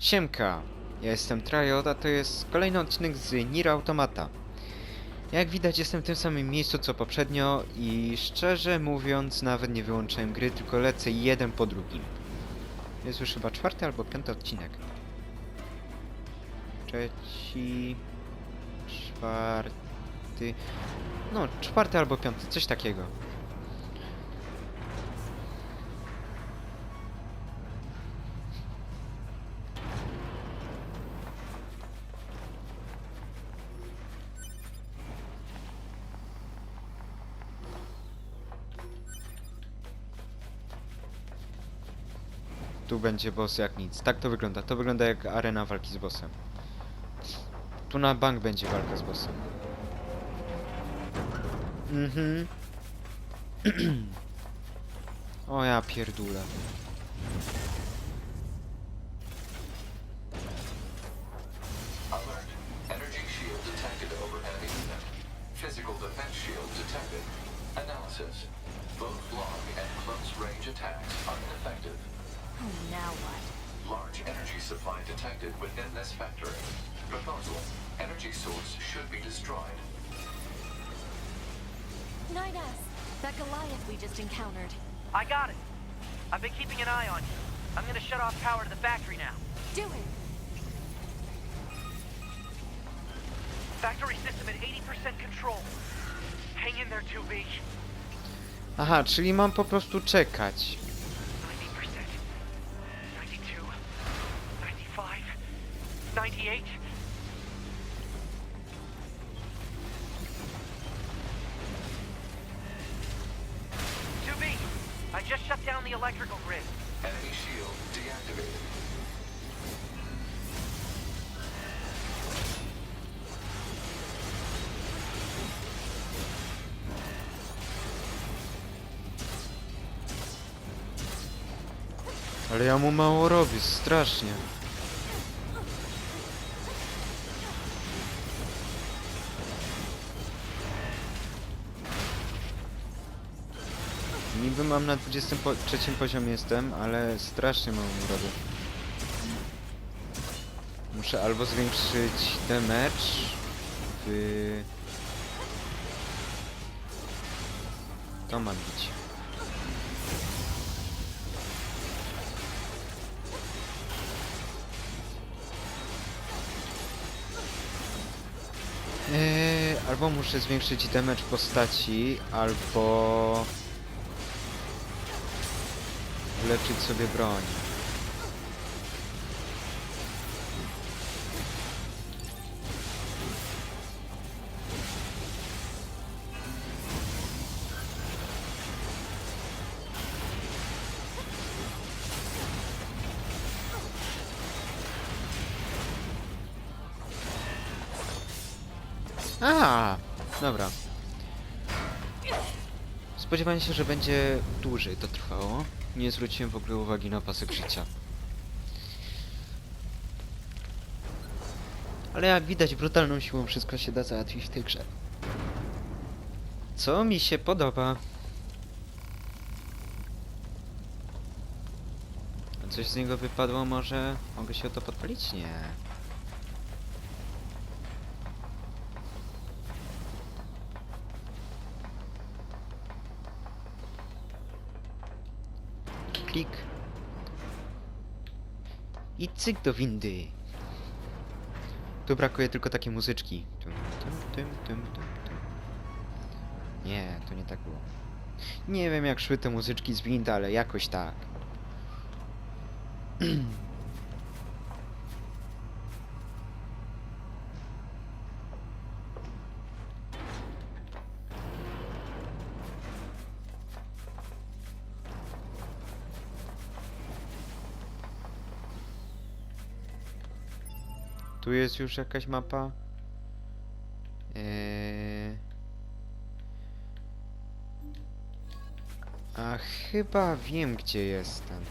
Siemka, ja jestem Trajot, a to jest kolejny odcinek z Nier Automata. Jak widać jestem w tym samym miejscu co poprzednio i szczerze mówiąc nawet nie wyłączyłem gry, tylko lecę jeden po drugim. Jest już chyba czwarty albo piąty odcinek. Trzeci... Czwarty... No, czwarty albo piąty, coś takiego. Będzie boss jak nic. Tak to wygląda. To wygląda jak arena walki z bossem. Tu na bank będzie walka z bossem. Mhm. o ja pierdulę. Factory system at 80% control. Hang in there, 2B. Aha, czyli mam po prostu czekać. Ja mu mało robię, strasznie. Niby mam na 23 poziomie jestem, ale strasznie mało mu robię. Muszę albo zwiększyć damage w... To ma być. Eee, albo muszę zwiększyć damage postaci, albo ulepszyć sobie broń. A, dobra. Spodziewałem się, że będzie dłużej to trwało. Nie zwróciłem w ogóle uwagi na pasek życia. Ale jak widać, brutalną siłą wszystko się da załatwić w tej grze. Co mi się podoba. Coś z niego wypadło może? Mogę się o to podpalić? Nie. Klik. I cyk do windy. Tu brakuje tylko takiej muzyczki. Tum, tum, tum, tum, tum, tum. Nie, to nie tak było. Nie wiem jak szły te muzyczki z windy, ale jakoś tak. Tu jest już jakaś mapa. Eee... A chyba wiem gdzie jestem.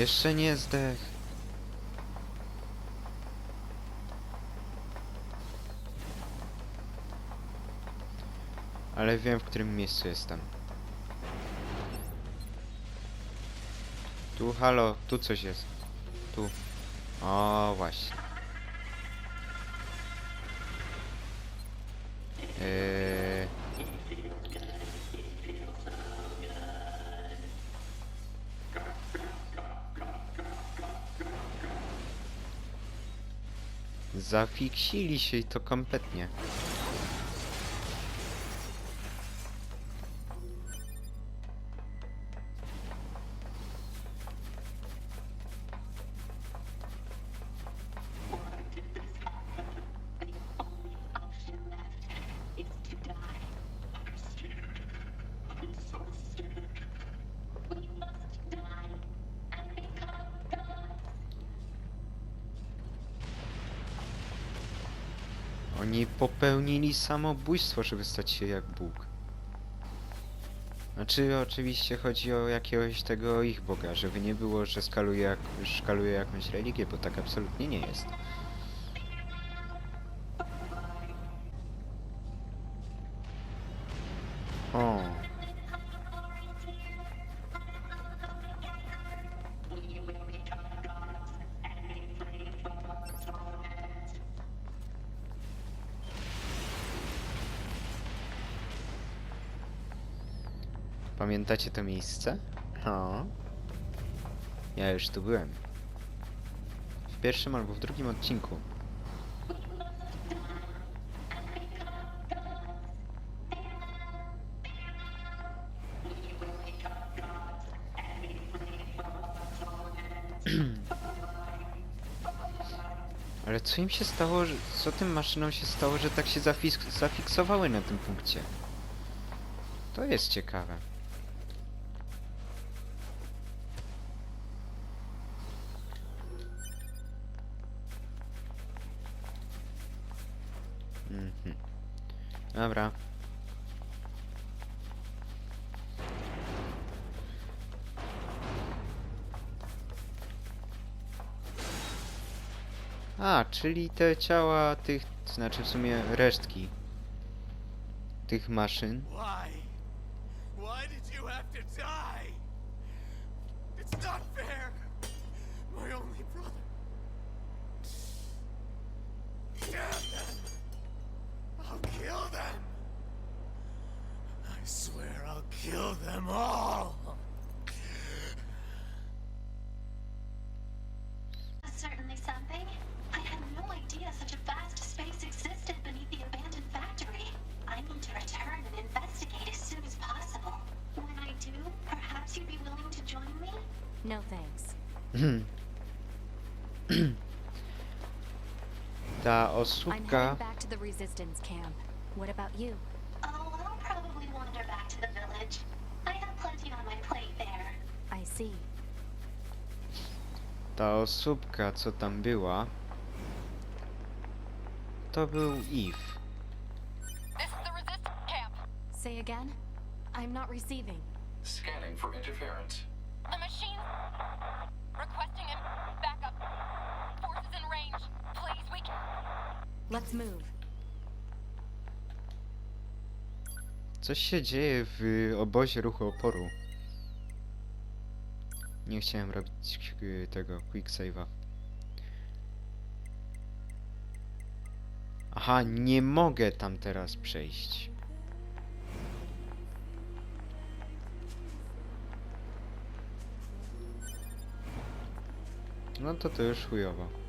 Jeszcze nie zdech. Ale wiem, w którym miejscu jestem. Tu, halo, tu coś jest. Tu. O, właśnie. Eee... Zafiksili się i to kompletnie. Oni popełnili samobójstwo, żeby stać się jak Bóg. Znaczy, oczywiście chodzi o jakiegoś tego ich Boga, żeby nie było, że skaluje, jak, jakąś religię, bo tak absolutnie nie jest. Pamiętacie to miejsce? O. Ja już tu byłem. W pierwszym albo w drugim odcinku. Ale co im się stało, że, co tym maszynom się stało, że tak się zafis- zafiksowały na tym punkcie? To jest ciekawe. Dobra. A, czyli te ciała tych, znaczy w sumie resztki tych maszyn. Why? Why did you have to die? It's not fair. My only brother. Damn them! I'll kill them! I swear I'll kill them all! Certainly something. I had no idea such a vast space existed beneath the abandoned factory. I need to return and investigate as soon as possible. When I do, perhaps you'd be willing to join me? No thanks. Hmm. Ta I'm heading back to the resistance camp. What about you? Oh, I'll probably wander back to the village. I have plenty on my plate there. I see. Ta osóbka, co tam była... To był Eve. This is the resistance camp. Say again? I'm not receiving. Scanning for interference. The machines requesting an backup. Forces in range. Please, we can. Let's move. Coś się dzieje w obozie ruchu oporu. Nie chciałem robić y, tego quick save'a. Aha, nie mogę tam teraz przejść. No to to już chujowo.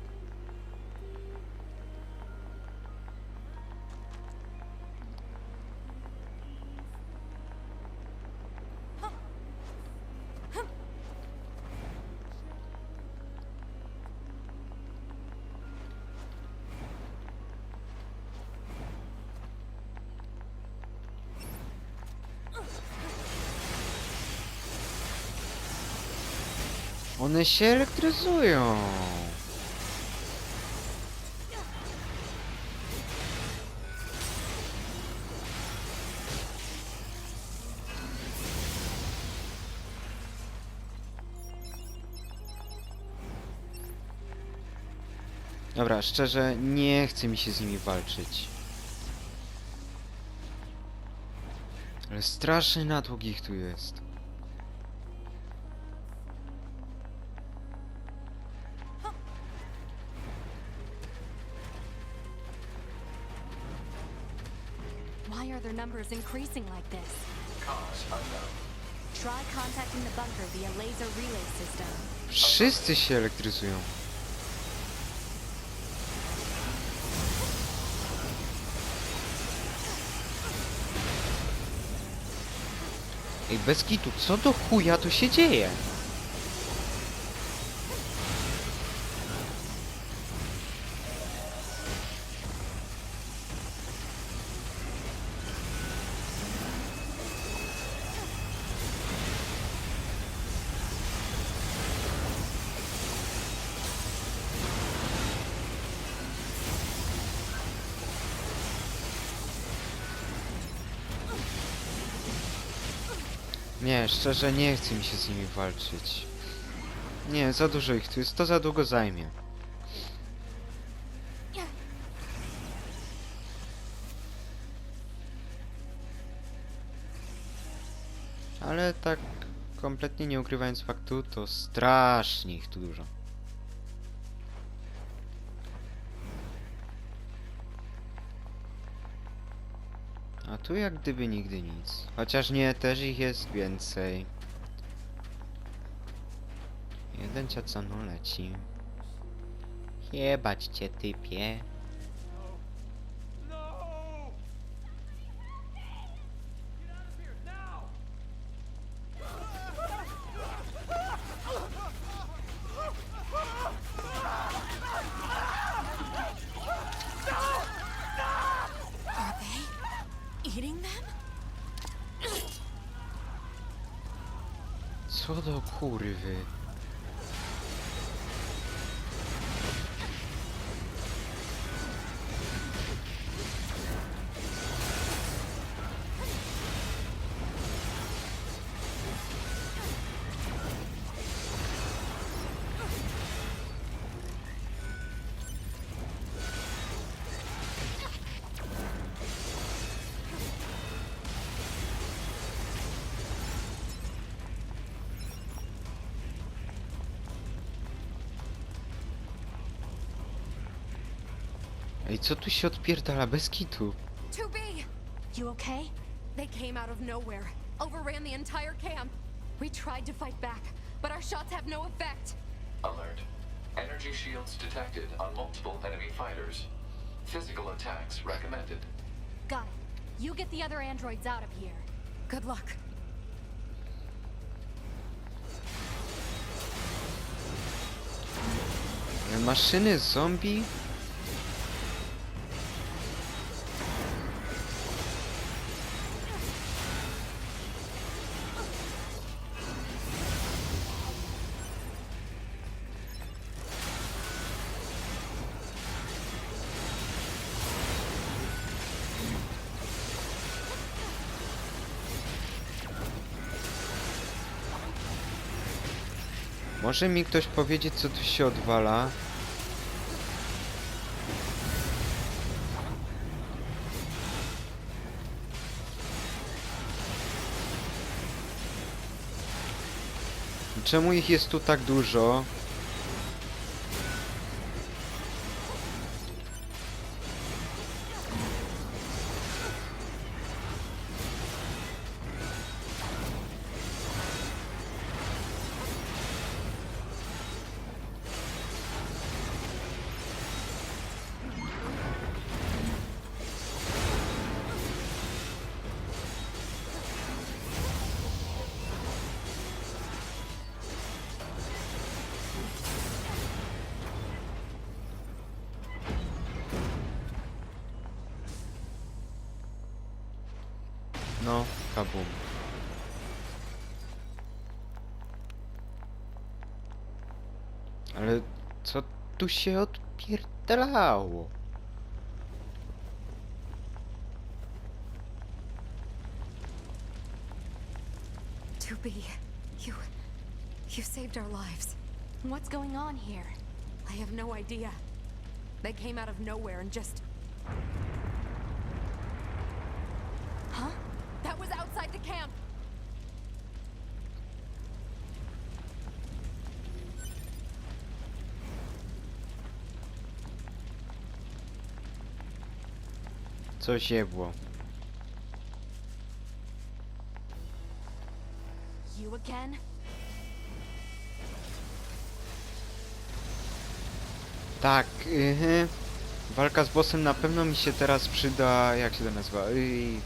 One się elektryzują. Dobra, szczerze, nie chce mi się z nimi walczyć. Ale straszny natłok ich tu jest. Increasing like this? Cause unknown. Try contacting the bunker via laser relay system. Wszyscy się elektryzują. Ej, bez kitu, co do chuja tu się dzieje? Szczerze nie chce mi się z nimi walczyć. Nie, za dużo ich tu jest, to za długo zajmie. Ale tak kompletnie nie ukrywając faktu, to strasznie ich tu dużo. A tu jak gdyby nigdy nic. Chociaż nie, też ich jest więcej. Jeden ciacano leci. Jebać cię typie. Ej, co tu się odpierdala bez kitu? 2B! You okay? They came out of nowhere, overran the entire camp. We tried to fight back, but our shots have no effect. Alert. Energy shields detected on multiple enemy fighters. Physical attacks recommended. Got it. You get the other androids out of here. Good luck. Ale Maszyny zombie? Może mi ktoś powiedzieć, co tu się odwala? Czemu ich jest tu tak dużo? No, kabum. Ale co tu się odpierdalało? To be. You. You saved our lives. What's going on here? I have no idea. They came out of nowhere and just. Coś jebło. You again? Tak, yy, walka z bossem na pewno mi się teraz przyda, jak się to nazywa? Yy,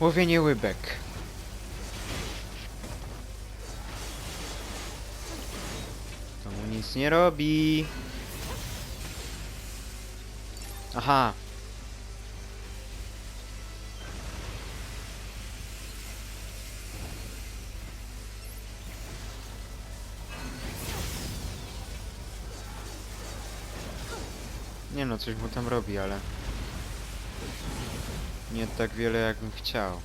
łowienie łybek. To mu nic nie robi. Aha. Coś mu tam robi, ale... Nie tak wiele, jakbym chciał.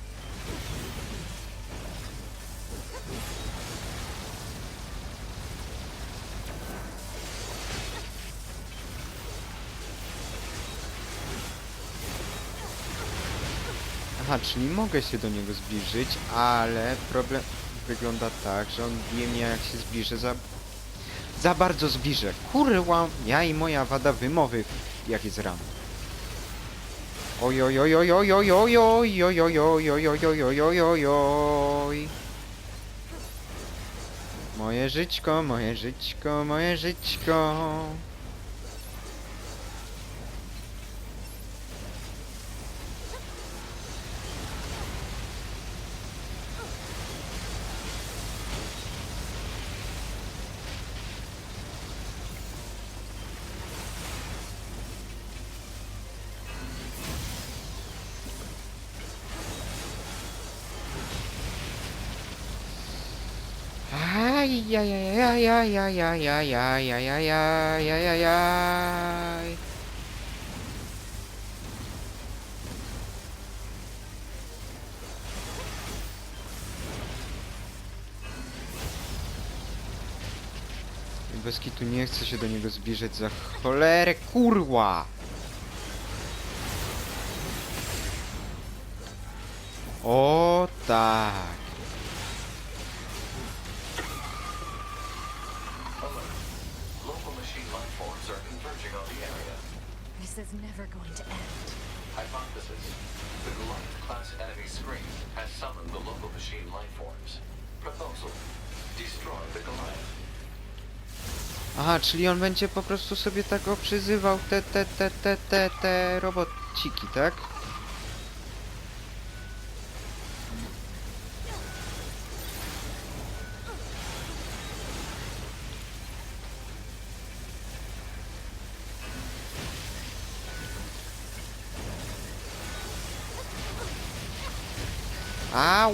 Aha, czyli mogę się do niego zbliżyć, ale problem wygląda tak, że on bije mnie jak się zbliżę za... Za bardzo zbliżę. Kurwa, ja i moja wada wymowy, jak jest rano. Oj, oj, oj, oj, oj, oj, oj, oj, oj, oj, oj, oj, oj, oj, oj, oj, oj, oj. Moje żyćko, moje żyćko, moje żyćko. Aj, aj, aj, aj, aj, aj, aj, aj, aj, aj, aj, aj, aj. I Bez kitu nie chcę się do niego zbliżyć za cholerę, kurwa! O tak! Machine life forms are converging on the area. This is never going to end. Hypothesis. The Goliath-class enemy screen has summoned the local machine life forms. Proposal. Destroy the Goliath. Aha, czyli on będzie po prostu sobie tak oprzyzywał te, te, te, te, te, te robociki, tak?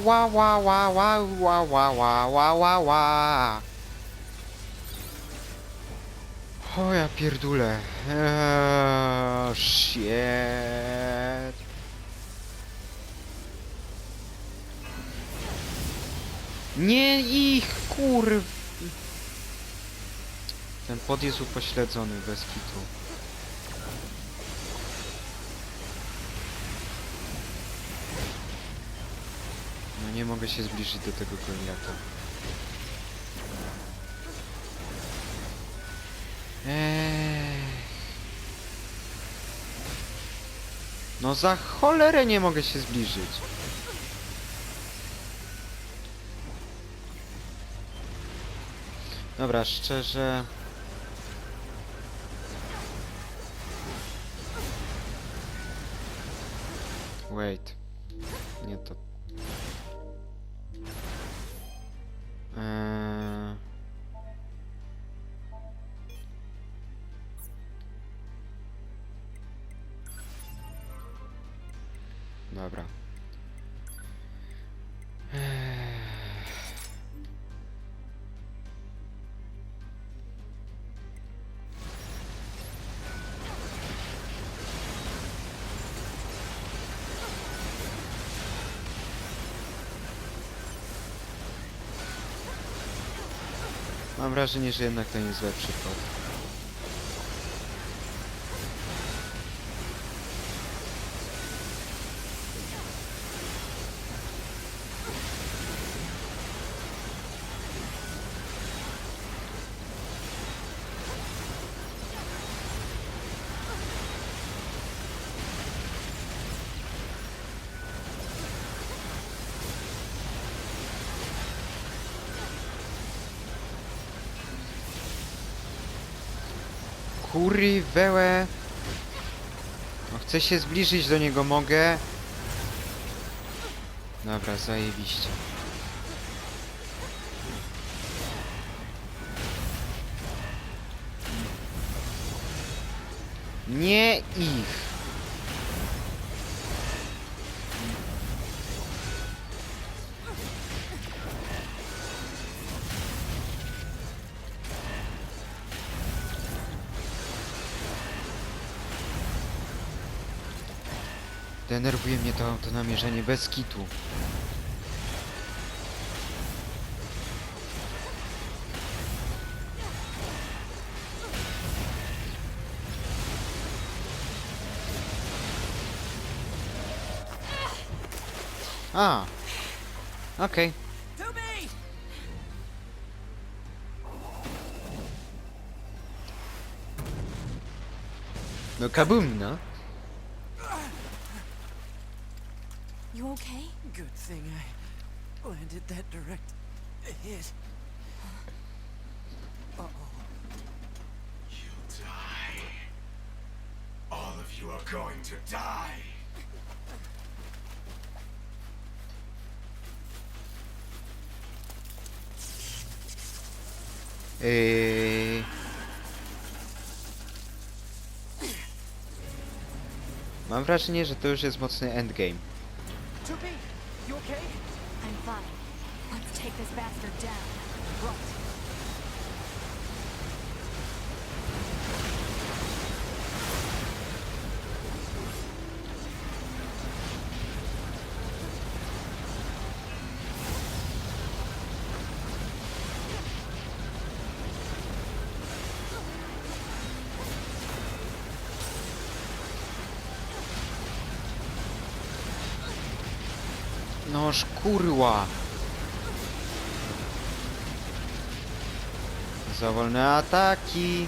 Ła, ła, ła, ła, ła, ła, ła, ła, ła, ła. O ja pierdulę. Eee, shit. Nie ich kurw. Ten pod jest upośledzony bez kitu. No nie mogę się zbliżyć do tego Goliata. No za cholerę nie mogę się zbliżyć. Dobra, szczerze... Wait. Nie to. Mam wrażenie, że jednak to nie jest lepszy pod. Kury, wełe. No, chcę się zbliżyć do niego, mogę. Dobra, zajebiście. Denerwuje mnie to, to namierzenie bez kitu. A. Okej. Me! No kabum, no. You okay? Good thing I landed that direct hit. Uh-oh. You'll die. All of you are going to die. Yy... Mam wrażenie, że to już jest mocny endgame. Bastard down. Right. Za wolne ataki.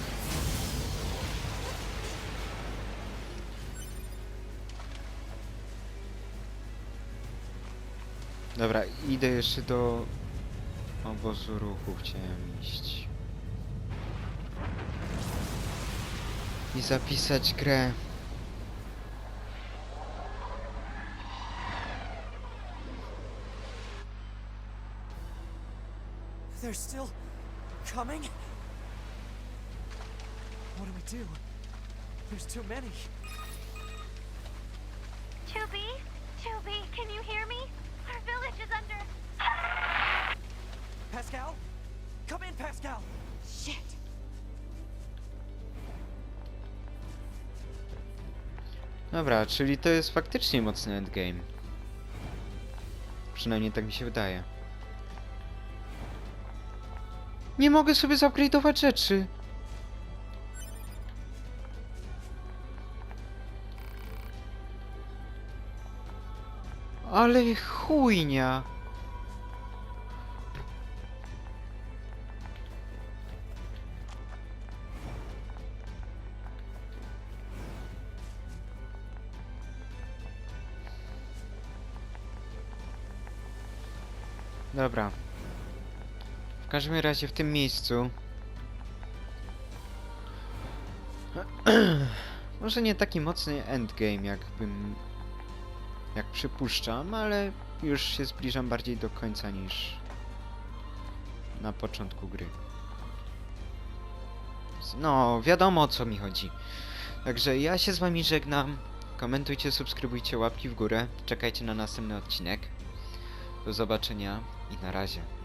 Dobra, idę jeszcze do obozu ruchu, chciałem iść. I zapisać grę. They're still coming? What do we do? There's too many. Chubby? Chubby, can you hear me? Our village is under. Pascal? Come in, Pascal! Shit. Dobra, czyli to jest faktycznie mocny endgame. Przynajmniej tak mi się wydaje. Nie mogę sobie zupgrade'ować rzeczy. Ale chujnia. Dobra. W każdym razie w tym miejscu. Może nie taki mocny endgame, jakbym. Jak przypuszczam, ale już się zbliżam bardziej do końca niż na początku gry. No, wiadomo o co mi chodzi. Także ja się z wami żegnam. Komentujcie, subskrybujcie, łapki w górę. Czekajcie na następny odcinek. Do zobaczenia i na razie.